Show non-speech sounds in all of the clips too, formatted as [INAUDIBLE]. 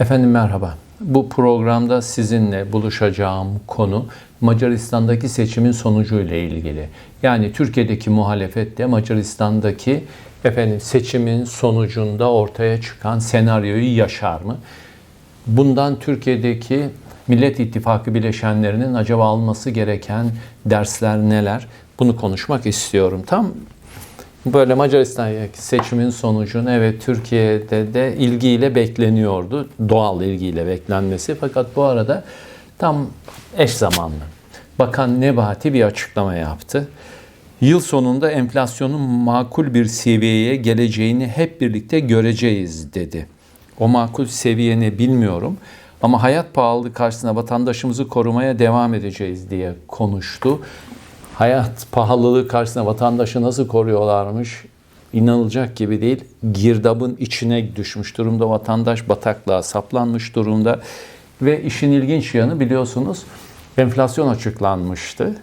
Efendim merhaba. Bu programda sizinle buluşacağım konu Macaristan'daki seçimin sonucuyla ilgili. Yani Türkiye'deki muhalefet de Macaristan'daki efendim seçimin sonucunda ortaya çıkan senaryoyu yaşar mı? Bundan Türkiye'deki Millet İttifakı bileşenlerinin acaba alması gereken dersler neler? Bunu konuşmak istiyorum. Tam böyle Macaristan'daki seçimin sonucunu evet Türkiye'de de ilgiyle bekleniyordu. Doğal ilgiyle beklenmesi. Fakat bu arada tam eş zamanlı. Bakan Nebati bir açıklama yaptı. Yıl sonunda enflasyonun makul bir seviyeye geleceğini hep birlikte göreceğiz dedi. O makul seviyeni bilmiyorum ama hayat pahalılığı karşısında vatandaşımızı korumaya devam edeceğiz diye konuştu. Hayat pahalılığı karşısında vatandaşı nasıl koruyorlarmış inanılacak gibi değil. Girdabın içine düşmüş durumda vatandaş bataklığa saplanmış durumda ve işin ilginç yanı biliyorsunuz enflasyon açıklanmıştı.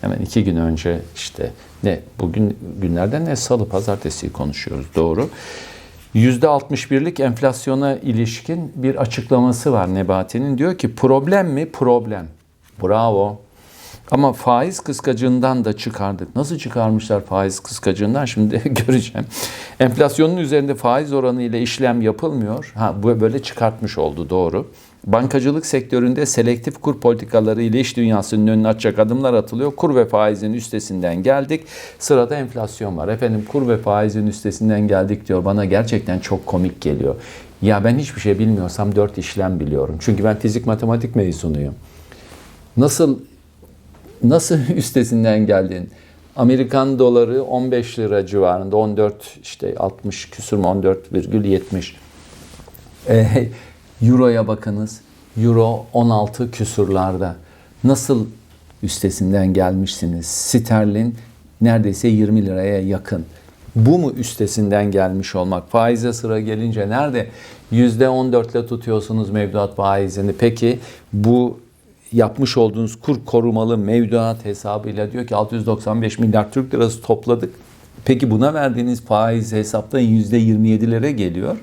Hemen iki gün önce işte ne bugün günlerden ne salı pazartesi konuşuyoruz doğru. %61'lik enflasyona ilişkin bir açıklaması var Nebati'nin. Diyor ki problem mi? Problem. Bravo. Ama faiz kıskacından da çıkardık. Nasıl çıkarmışlar faiz kıskacından şimdi [LAUGHS] göreceğim. Enflasyonun üzerinde faiz oranı ile işlem yapılmıyor. Ha bu böyle çıkartmış oldu doğru. Bankacılık sektöründe selektif kur politikaları ile iş dünyasının önüne açacak adımlar atılıyor. Kur ve faizin üstesinden geldik. Sırada enflasyon var. Efendim kur ve faizin üstesinden geldik diyor. Bana gerçekten çok komik geliyor. Ya ben hiçbir şey bilmiyorsam dört işlem biliyorum. Çünkü ben fizik matematik mezunuyum. Nasıl nasıl [LAUGHS] üstesinden geldin? Amerikan doları 15 lira civarında 14 işte 60 küsur mu 14,70. Ee, Euro'ya bakınız. Euro 16 küsurlarda. Nasıl üstesinden gelmişsiniz? Sterlin neredeyse 20 liraya yakın. Bu mu üstesinden gelmiş olmak? Faize sıra gelince nerede? %14 ile tutuyorsunuz mevduat faizini. Peki bu yapmış olduğunuz kur korumalı mevduat hesabıyla diyor ki 695 milyar Türk lirası topladık. Peki buna verdiğiniz faiz hesapta %27'lere geliyor.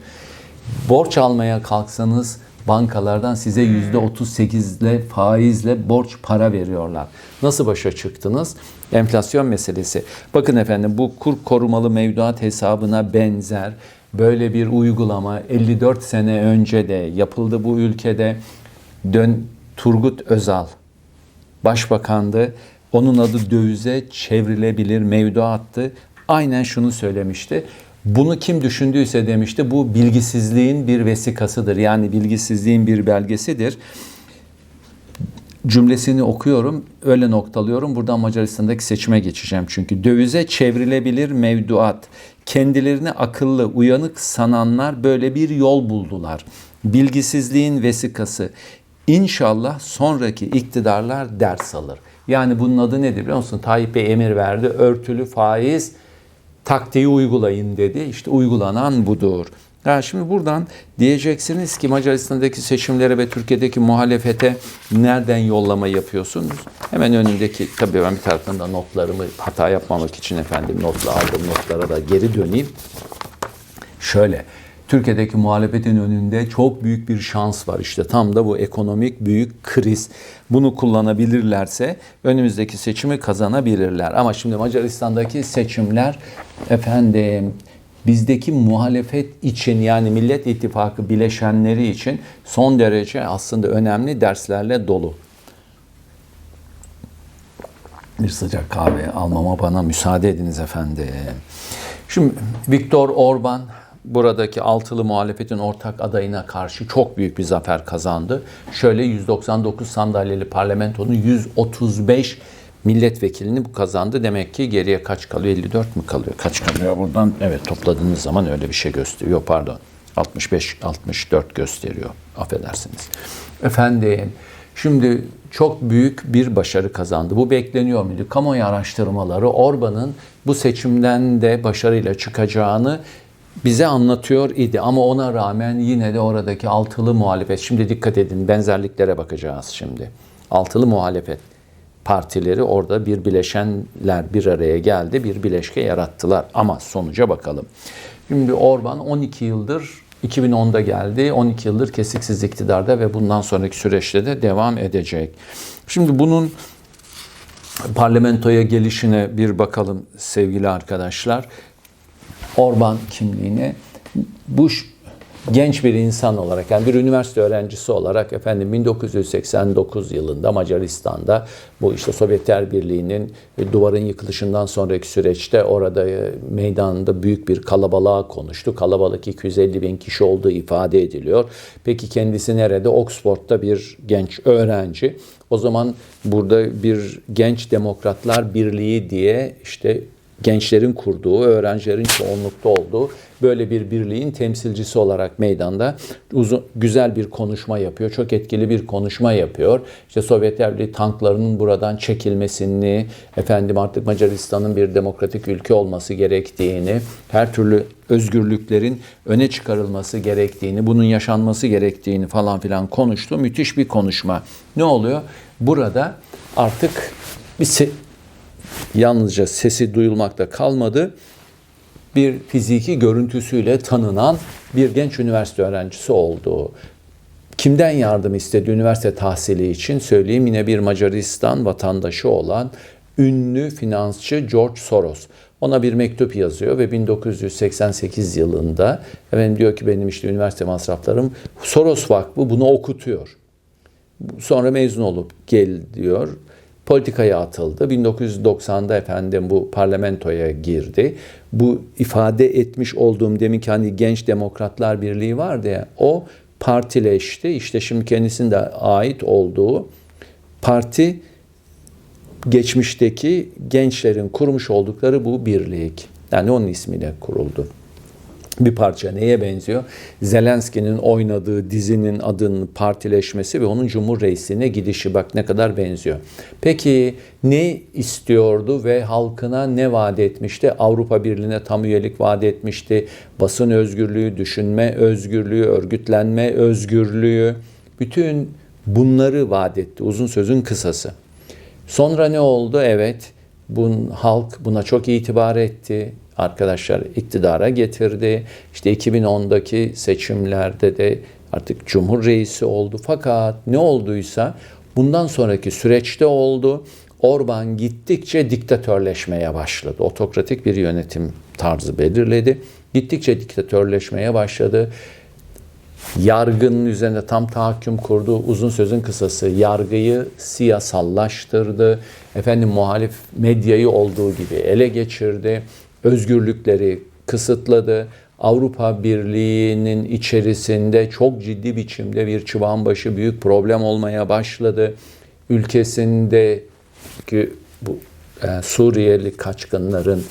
Borç almaya kalksanız bankalardan size %38 ile faizle borç para veriyorlar. Nasıl başa çıktınız? Enflasyon meselesi. Bakın efendim bu kur korumalı mevduat hesabına benzer böyle bir uygulama 54 sene önce de yapıldı bu ülkede. Dön Turgut Özal başbakandı. Onun adı dövize çevrilebilir mevduattı. Aynen şunu söylemişti. Bunu kim düşündüyse demişti bu bilgisizliğin bir vesikasıdır. Yani bilgisizliğin bir belgesidir. Cümlesini okuyorum, öyle noktalıyorum. Buradan Macaristan'daki seçime geçeceğim çünkü. Dövize çevrilebilir mevduat. Kendilerini akıllı, uyanık sananlar böyle bir yol buldular. Bilgisizliğin vesikası. İnşallah sonraki iktidarlar ders alır. Yani bunun adı nedir biliyor musun? Tayyip Bey emir verdi. Örtülü faiz taktiği uygulayın dedi. İşte uygulanan budur. Ya şimdi buradan diyeceksiniz ki Macaristan'daki seçimlere ve Türkiye'deki muhalefete nereden yollama yapıyorsunuz? Hemen önündeki tabii ben bir taraftan da notlarımı hata yapmamak için efendim notla aldım notlara da geri döneyim. Şöyle Türkiye'deki muhalefetin önünde çok büyük bir şans var. İşte tam da bu ekonomik büyük kriz. Bunu kullanabilirlerse önümüzdeki seçimi kazanabilirler. Ama şimdi Macaristan'daki seçimler efendim bizdeki muhalefet için yani Millet İttifakı bileşenleri için son derece aslında önemli derslerle dolu. Bir sıcak kahve almama bana müsaade ediniz efendim. Şimdi Viktor Orban buradaki altılı muhalefetin ortak adayına karşı çok büyük bir zafer kazandı. Şöyle 199 sandalyeli parlamentonun 135 milletvekilini bu kazandı. Demek ki geriye kaç kalıyor? 54 mü kalıyor? Kaç kalıyor buradan? Evet topladığınız zaman öyle bir şey gösteriyor. Pardon. 65 64 gösteriyor. Affedersiniz. Efendim Şimdi çok büyük bir başarı kazandı. Bu bekleniyor muydu? Kamuoyu araştırmaları Orban'ın bu seçimden de başarıyla çıkacağını bize anlatıyor idi ama ona rağmen yine de oradaki altılı muhalefet şimdi dikkat edin benzerliklere bakacağız şimdi. Altılı muhalefet partileri orada bir bileşenler bir araya geldi, bir bileşke yarattılar ama sonuca bakalım. Şimdi Orban 12 yıldır 2010'da geldi. 12 yıldır kesiksiz iktidarda ve bundan sonraki süreçte de devam edecek. Şimdi bunun parlamentoya gelişine bir bakalım sevgili arkadaşlar. Orban kimliğine Bush genç bir insan olarak yani bir üniversite öğrencisi olarak efendim 1989 yılında Macaristan'da bu işte Sovyetler Birliği'nin duvarın yıkılışından sonraki süreçte orada e, meydanda büyük bir kalabalığa konuştu. Kalabalık 250 bin kişi olduğu ifade ediliyor. Peki kendisi nerede? Oxford'da bir genç öğrenci. O zaman burada bir genç demokratlar birliği diye işte gençlerin kurduğu, öğrencilerin çoğunlukta olduğu böyle bir birliğin temsilcisi olarak meydanda uzun güzel bir konuşma yapıyor. Çok etkili bir konuşma yapıyor. İşte Sovyetler Birliği tanklarının buradan çekilmesini, efendim artık Macaristan'ın bir demokratik ülke olması gerektiğini, her türlü özgürlüklerin öne çıkarılması gerektiğini, bunun yaşanması gerektiğini falan filan konuştu. Müthiş bir konuşma. Ne oluyor? Burada artık bir yalnızca sesi duyulmakta kalmadı. Bir fiziki görüntüsüyle tanınan bir genç üniversite öğrencisi oldu. Kimden yardım istedi üniversite tahsili için söyleyeyim yine bir Macaristan vatandaşı olan ünlü finansçı George Soros. Ona bir mektup yazıyor ve 1988 yılında efendim diyor ki benim işte üniversite masraflarım Soros Vakfı bunu okutuyor. Sonra mezun olup gel diyor politikaya atıldı. 1990'da efendim bu parlamentoya girdi. Bu ifade etmiş olduğum deminki hani Genç Demokratlar Birliği vardı ya o partileşti. İşte şimdi kendisinde ait olduğu parti geçmişteki gençlerin kurmuş oldukları bu birlik. Yani onun ismiyle kuruldu bir parça neye benziyor? Zelenski'nin oynadığı dizinin adının partileşmesi ve onun Cumhur gidişi bak ne kadar benziyor. Peki ne istiyordu ve halkına ne vaat etmişti? Avrupa Birliği'ne tam üyelik vaat etmişti. Basın özgürlüğü, düşünme özgürlüğü, örgütlenme özgürlüğü. Bütün bunları vaat etti. Uzun sözün kısası. Sonra ne oldu? Evet, bun, halk buna çok itibar etti arkadaşlar iktidara getirdi. İşte 2010'daki seçimlerde de artık Cumhur Reisi oldu. Fakat ne olduysa bundan sonraki süreçte oldu. Orban gittikçe diktatörleşmeye başladı. Otokratik bir yönetim tarzı belirledi. Gittikçe diktatörleşmeye başladı. Yargının üzerinde tam tahakküm kurdu. Uzun sözün kısası yargıyı siyasallaştırdı. Efendim muhalif medyayı olduğu gibi ele geçirdi özgürlükleri kısıtladı. Avrupa Birliği'nin içerisinde çok ciddi biçimde bir çıbanbaşı büyük problem olmaya başladı. Ülkesindeki bu e, Suriyeli kaçkınların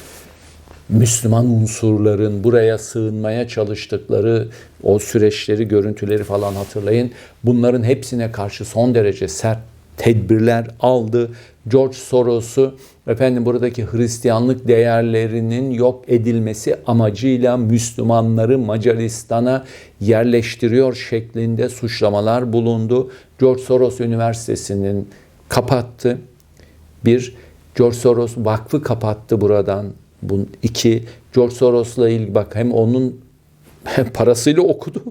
Müslüman unsurların buraya sığınmaya çalıştıkları o süreçleri, görüntüleri falan hatırlayın. Bunların hepsine karşı son derece sert tedbirler aldı. George Soros'u efendim buradaki Hristiyanlık değerlerinin yok edilmesi amacıyla Müslümanları Macaristan'a yerleştiriyor şeklinde suçlamalar bulundu. George Soros Üniversitesi'nin kapattı. Bir, George Soros vakfı kapattı buradan. Bu iki, George Soros'la ilgili bak hem onun [LAUGHS] parasıyla okudu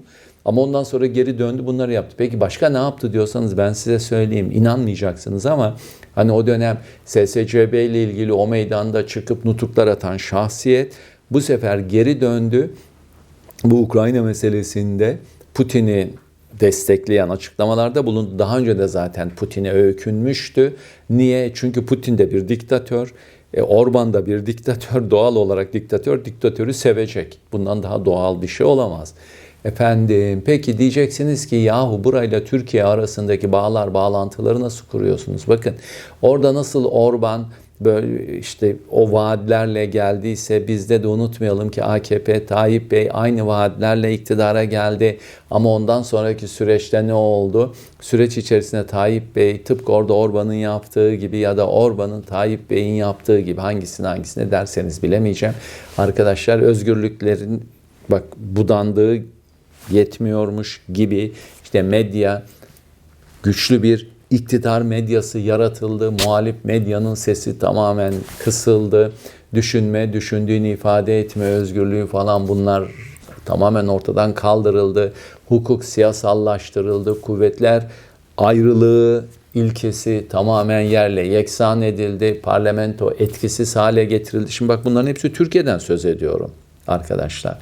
ama ondan sonra geri döndü bunları yaptı. Peki başka ne yaptı diyorsanız ben size söyleyeyim. İnanmayacaksınız ama hani o dönem SSCB ile ilgili o meydanda çıkıp nutuklar atan şahsiyet bu sefer geri döndü. Bu Ukrayna meselesinde Putin'i destekleyen açıklamalarda bulundu. Daha önce de zaten Putin'e öykünmüştü. Niye? Çünkü Putin de bir diktatör. E, Orban da bir diktatör. [LAUGHS] Doğal olarak diktatör diktatörü sevecek. Bundan daha doğal bir şey olamaz. Efendim peki diyeceksiniz ki yahu burayla Türkiye arasındaki bağlar bağlantıları nasıl kuruyorsunuz? Bakın orada nasıl Orban böyle işte o vaatlerle geldiyse bizde de unutmayalım ki AKP Tayyip Bey aynı vaatlerle iktidara geldi ama ondan sonraki süreçte ne oldu? Süreç içerisinde Tayyip Bey tıpkı orada Orban'ın yaptığı gibi ya da Orban'ın Tayyip Bey'in yaptığı gibi hangisini hangisine derseniz bilemeyeceğim. Arkadaşlar özgürlüklerin bak budandığı yetmiyormuş gibi işte medya güçlü bir iktidar medyası yaratıldı. Muhalif medyanın sesi tamamen kısıldı. Düşünme, düşündüğünü ifade etme özgürlüğü falan bunlar tamamen ortadan kaldırıldı. Hukuk siyasallaştırıldı. Kuvvetler ayrılığı ilkesi tamamen yerle yeksan edildi. Parlamento etkisiz hale getirildi. Şimdi bak bunların hepsi Türkiye'den söz ediyorum arkadaşlar.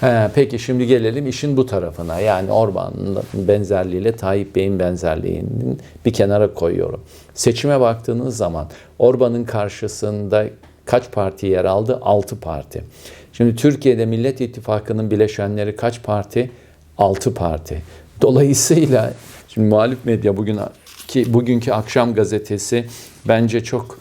He, peki şimdi gelelim işin bu tarafına. Yani Orban'ın benzerliğiyle Tayyip Bey'in benzerliğini bir kenara koyuyorum. Seçime baktığınız zaman Orban'ın karşısında kaç parti yer aldı? 6 parti. Şimdi Türkiye'de Millet İttifakı'nın bileşenleri kaç parti? 6 parti. Dolayısıyla şimdi muhalif medya bugün ki bugünkü akşam gazetesi bence çok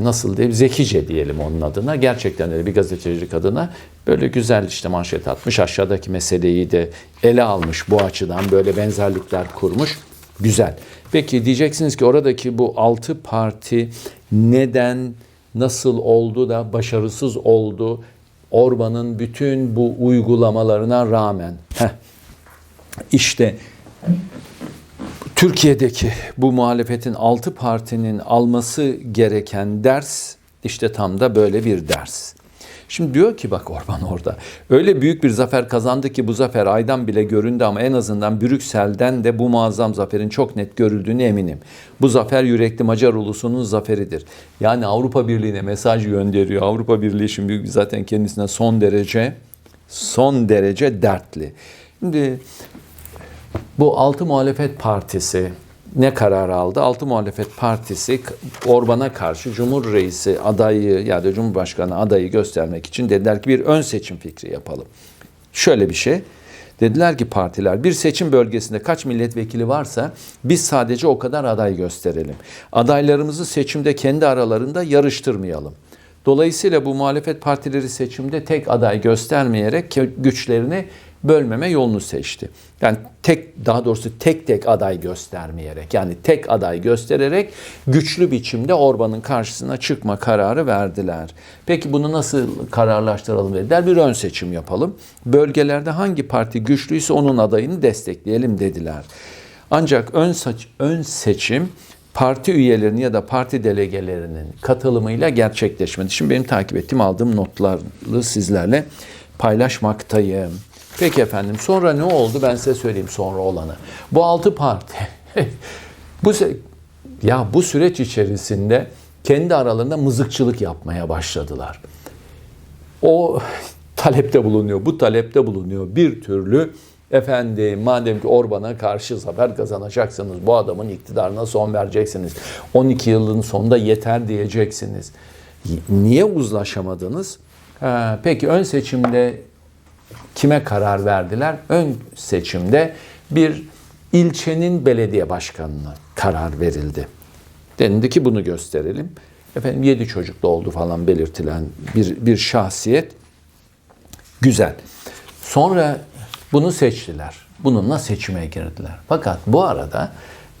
nasıl diyeyim zekice diyelim onun adına. Gerçekten öyle bir gazetecilik adına böyle güzel işte manşet atmış. Aşağıdaki meseleyi de ele almış bu açıdan böyle benzerlikler kurmuş. Güzel. Peki diyeceksiniz ki oradaki bu altı parti neden nasıl oldu da başarısız oldu? Orban'ın bütün bu uygulamalarına rağmen. Heh. İşte Türkiye'deki bu muhalefetin altı partinin alması gereken ders işte tam da böyle bir ders. Şimdi diyor ki bak Orban orada. Öyle büyük bir zafer kazandı ki bu zafer aydan bile göründü ama en azından Brüksel'den de bu muazzam zaferin çok net görüldüğüne eminim. Bu zafer yürekli Macar ulusunun zaferidir. Yani Avrupa Birliği'ne mesaj gönderiyor. Avrupa Birliği şimdi zaten kendisine son derece son derece dertli. Şimdi bu Altı Muhalefet Partisi ne karar aldı? Altı Muhalefet Partisi Orban'a karşı Cumhur Reisi adayı ya da Cumhurbaşkanı adayı göstermek için dediler ki bir ön seçim fikri yapalım. Şöyle bir şey. Dediler ki partiler bir seçim bölgesinde kaç milletvekili varsa biz sadece o kadar aday gösterelim. Adaylarımızı seçimde kendi aralarında yarıştırmayalım. Dolayısıyla bu muhalefet partileri seçimde tek aday göstermeyerek güçlerini bölmeme yolunu seçti. Yani tek daha doğrusu tek tek aday göstermeyerek yani tek aday göstererek güçlü biçimde Orban'ın karşısına çıkma kararı verdiler. Peki bunu nasıl kararlaştıralım dediler. Bir ön seçim yapalım. Bölgelerde hangi parti güçlüyse onun adayını destekleyelim dediler. Ancak ön, saç, ön seçim parti üyelerinin ya da parti delegelerinin katılımıyla gerçekleşmedi. Şimdi benim takip ettiğim aldığım notlarla sizlerle paylaşmaktayım. Peki efendim sonra ne oldu ben size söyleyeyim sonra olanı. Bu altı parti [LAUGHS] bu ya bu süreç içerisinde kendi aralarında mızıkçılık yapmaya başladılar. O [LAUGHS] talepte bulunuyor, bu talepte bulunuyor. Bir türlü efendim madem ki Orban'a karşı zafer kazanacaksınız, bu adamın iktidarına son vereceksiniz. 12 yılın sonunda yeter diyeceksiniz. Niye uzlaşamadınız? Ha, peki ön seçimde kime karar verdiler? Ön seçimde bir ilçenin belediye başkanına karar verildi. Dendi ki bunu gösterelim. Efendim yedi çocuklu oldu falan belirtilen bir, bir şahsiyet. Güzel. Sonra bunu seçtiler. Bununla seçime girdiler. Fakat bu arada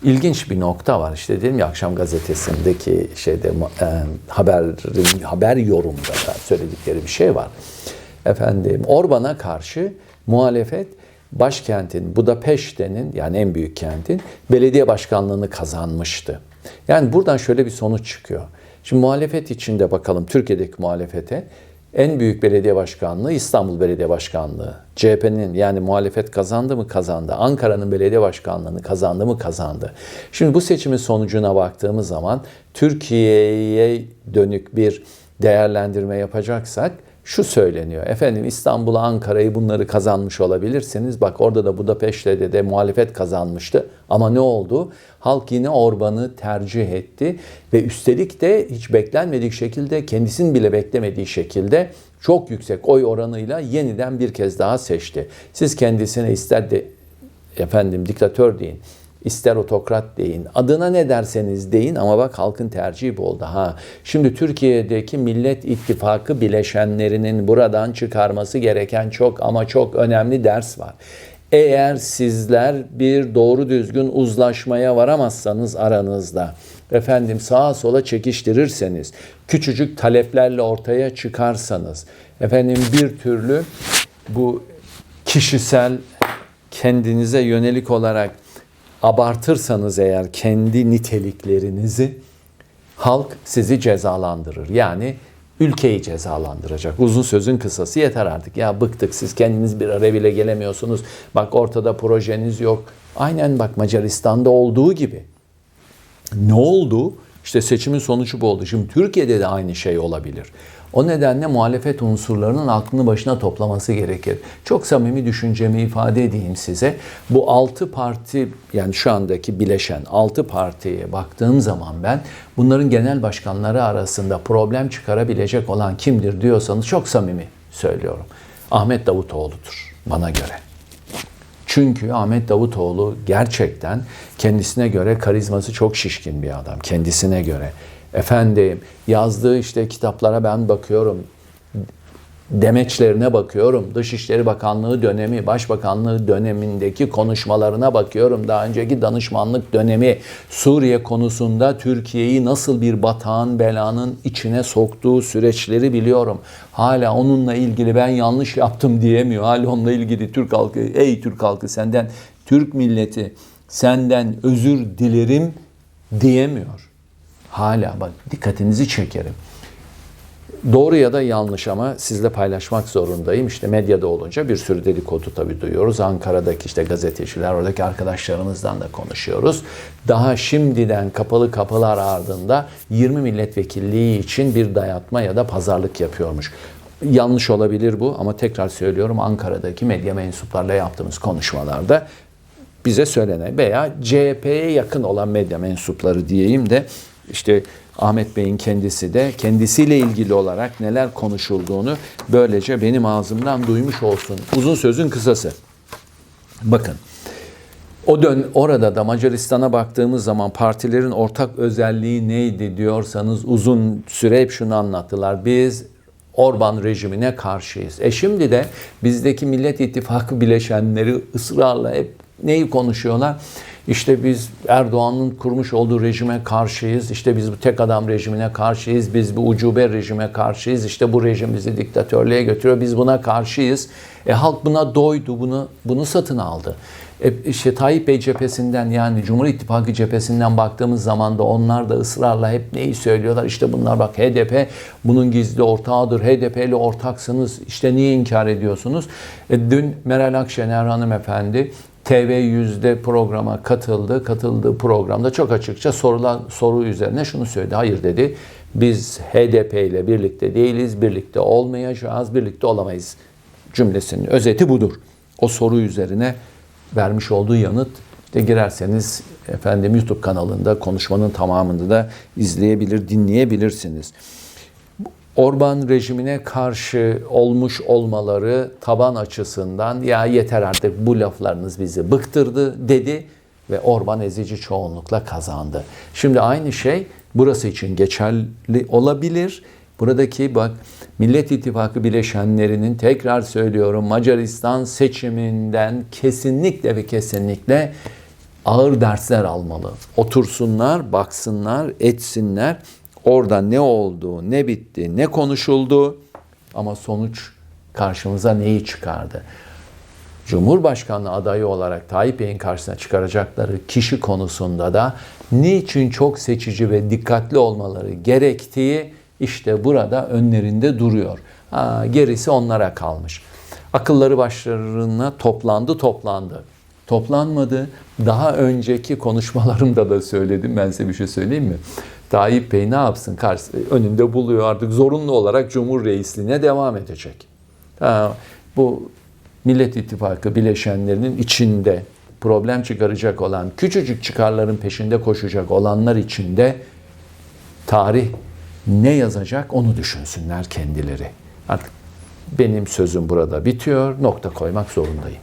ilginç bir nokta var. İşte dedim ya akşam gazetesindeki şeyde e, haber haber yorumda da söyledikleri bir şey var efendim Orban'a karşı muhalefet başkentin Budapeşte'nin yani en büyük kentin belediye başkanlığını kazanmıştı. Yani buradan şöyle bir sonuç çıkıyor. Şimdi muhalefet içinde bakalım Türkiye'deki muhalefete en büyük belediye başkanlığı İstanbul Belediye Başkanlığı. CHP'nin yani muhalefet kazandı mı kazandı. Ankara'nın belediye başkanlığını kazandı mı kazandı. Şimdi bu seçimin sonucuna baktığımız zaman Türkiye'ye dönük bir değerlendirme yapacaksak şu söyleniyor. Efendim İstanbul'a Ankara'yı bunları kazanmış olabilirsiniz. Bak orada da Budapeşte'de de muhalefet kazanmıştı. Ama ne oldu? Halk yine Orban'ı tercih etti ve üstelik de hiç beklenmedik şekilde kendisinin bile beklemediği şekilde çok yüksek oy oranıyla yeniden bir kez daha seçti. Siz kendisine ister de efendim diktatör deyin İster otokrat deyin. Adına ne derseniz deyin ama bak halkın tercihi bu oldu. Ha. Şimdi Türkiye'deki Millet İttifakı bileşenlerinin buradan çıkarması gereken çok ama çok önemli ders var. Eğer sizler bir doğru düzgün uzlaşmaya varamazsanız aranızda, efendim sağa sola çekiştirirseniz, küçücük taleplerle ortaya çıkarsanız, efendim bir türlü bu kişisel kendinize yönelik olarak abartırsanız eğer kendi niteliklerinizi halk sizi cezalandırır. Yani ülkeyi cezalandıracak. Uzun sözün kısası yeter artık. Ya bıktık siz kendiniz bir araya bile gelemiyorsunuz. Bak ortada projeniz yok. Aynen bak Macaristan'da olduğu gibi. Ne oldu? İşte seçimin sonucu bu oldu. Şimdi Türkiye'de de aynı şey olabilir. O nedenle muhalefet unsurlarının aklını başına toplaması gerekir. Çok samimi düşüncemi ifade edeyim size. Bu altı parti yani şu andaki bileşen altı partiye baktığım zaman ben bunların genel başkanları arasında problem çıkarabilecek olan kimdir diyorsanız çok samimi söylüyorum. Ahmet Davutoğlu'dur bana göre. Çünkü Ahmet Davutoğlu gerçekten kendisine göre karizması çok şişkin bir adam. Kendisine göre. Efendim yazdığı işte kitaplara ben bakıyorum. Demeçlerine bakıyorum. Dışişleri Bakanlığı dönemi, Başbakanlığı dönemindeki konuşmalarına bakıyorum. Daha önceki danışmanlık dönemi Suriye konusunda Türkiye'yi nasıl bir batağın belanın içine soktuğu süreçleri biliyorum. Hala onunla ilgili ben yanlış yaptım diyemiyor. Hala onunla ilgili Türk halkı, ey Türk halkı senden, Türk milleti senden özür dilerim diyemiyor. Hala bak dikkatinizi çekerim. Doğru ya da yanlış ama sizle paylaşmak zorundayım. İşte medyada olunca bir sürü dedikodu tabii duyuyoruz. Ankara'daki işte gazeteciler, oradaki arkadaşlarımızdan da konuşuyoruz. Daha şimdiden kapalı kapılar ardında 20 milletvekilliği için bir dayatma ya da pazarlık yapıyormuş. Yanlış olabilir bu ama tekrar söylüyorum Ankara'daki medya mensuplarla yaptığımız konuşmalarda bize söylenen veya CHP'ye yakın olan medya mensupları diyeyim de işte Ahmet Bey'in kendisi de kendisiyle ilgili olarak neler konuşulduğunu böylece benim ağzımdan duymuş olsun. Uzun sözün kısası. Bakın. O dön orada da Macaristan'a baktığımız zaman partilerin ortak özelliği neydi diyorsanız uzun süre hep şunu anlattılar. Biz Orban rejimine karşıyız. E şimdi de bizdeki Millet İttifakı bileşenleri ısrarla hep neyi konuşuyorlar? İşte biz Erdoğan'ın kurmuş olduğu rejime karşıyız. İşte biz bu tek adam rejimine karşıyız. Biz bu ucube rejime karşıyız. İşte bu rejim bizi diktatörlüğe götürüyor. Biz buna karşıyız. E halk buna doydu. Bunu bunu satın aldı. E işte Tayyip Bey cephesinden yani Cumhur İttifakı cephesinden baktığımız zaman da onlar da ısrarla hep neyi söylüyorlar? İşte bunlar bak HDP bunun gizli ortağıdır. HDP ile ortaksınız. İşte niye inkar ediyorsunuz? E dün Meral Akşener hanımefendi TV100'de programa katıldı. Katıldığı programda çok açıkça sorulan soru üzerine şunu söyledi. Hayır dedi. Biz HDP ile birlikte değiliz, birlikte olmayacağız, birlikte olamayız cümlesinin özeti budur. O soru üzerine vermiş olduğu yanıt işte girerseniz efendim YouTube kanalında konuşmanın tamamını da izleyebilir, dinleyebilirsiniz. Orban rejimine karşı olmuş olmaları taban açısından ya yeter artık bu laflarınız bizi bıktırdı dedi ve Orban ezici çoğunlukla kazandı. Şimdi aynı şey burası için geçerli olabilir. Buradaki bak Millet İttifakı bileşenlerinin tekrar söylüyorum Macaristan seçiminden kesinlikle ve kesinlikle ağır dersler almalı. Otursunlar, baksınlar, etsinler. Orada ne oldu, ne bitti, ne konuşuldu ama sonuç karşımıza neyi çıkardı? Cumhurbaşkanlığı adayı olarak Tayyip Bey'in karşısına çıkaracakları kişi konusunda da niçin çok seçici ve dikkatli olmaları gerektiği işte burada önlerinde duruyor. Ha, gerisi onlara kalmış. Akılları başlarına toplandı toplandı. Toplanmadı. Daha önceki konuşmalarımda da söyledim. Ben size bir şey söyleyeyim mi? Tayyip Bey ne yapsın? Karşı, önünde buluyor artık zorunlu olarak Cumhur Reisliğine devam edecek. Ha, bu Millet İttifakı bileşenlerinin içinde problem çıkaracak olan, küçücük çıkarların peşinde koşacak olanlar içinde tarih ne yazacak onu düşünsünler kendileri. Artık benim sözüm burada bitiyor. Nokta koymak zorundayım.